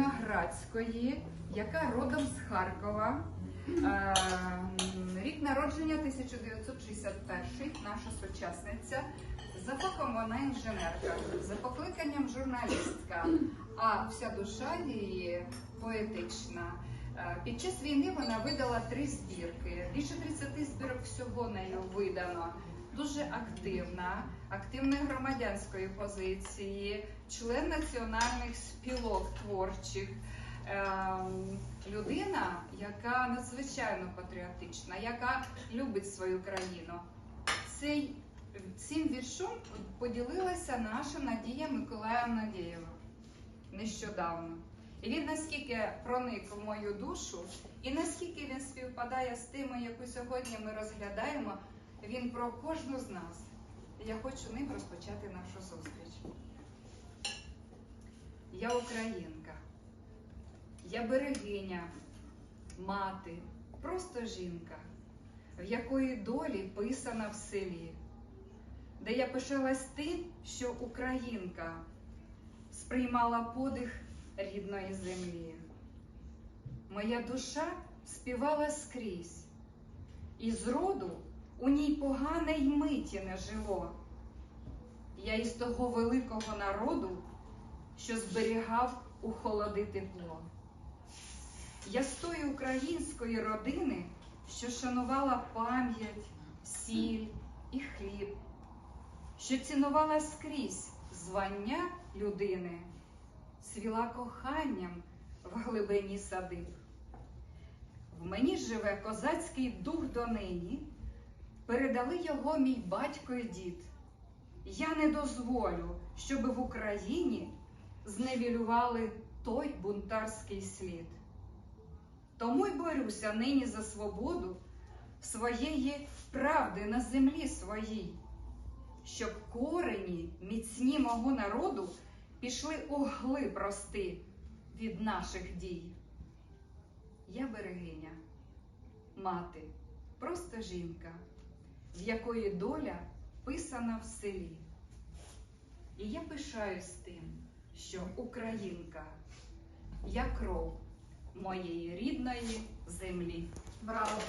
Виноградської, яка родом з Харкова. Е, Рік народження 1961, наша сучасниця. За фахом вона інженерка, за покликанням журналістка, а вся душа її поетична. Е, Під час війни вона видала три збірки. Більше 30 збірок всього нею видано. Дуже активна, активної громадянської позиції, член національних спілок творчих. Ем, людина, яка надзвичайно патріотична, яка любить свою країну. Цей, цим віршом поділилася наша Надія Миколаївна Дєєва нещодавно. Він наскільки проник в мою душу, і наскільки він співпадає з тими, яку сьогодні ми розглядаємо, він про кожну з нас. Я хочу ним розпочати нашу зустріч. Я українка, я берегиня, мати, просто жінка, в якої долі писана в селі, де я пишалась тим, що українка сприймала подих рідної землі. Моя душа співала скрізь, і з роду у ній погане й миті не жило. Я із того великого народу, що зберігав у холоди тепло. Я з тої української родини, що шанувала пам'ять, сіль і хліб, що цінувала скрізь звання людини, свіла коханням в глибині садиб. В мені живе козацький дух донині, передали його мій батько і дід. Я не дозволю, щоб в Україні зневілювали той бунтарський слід. Тому й борюся нині за свободу своєї правди на землі своїй, щоб корені міцні мого народу пішли у глиб рости від наших дій. Я берегиня, мати, просто жінка, в якої доля писана в селі. І я пишаюсь тим, що українка, я кров моєї рідної землі. Браво!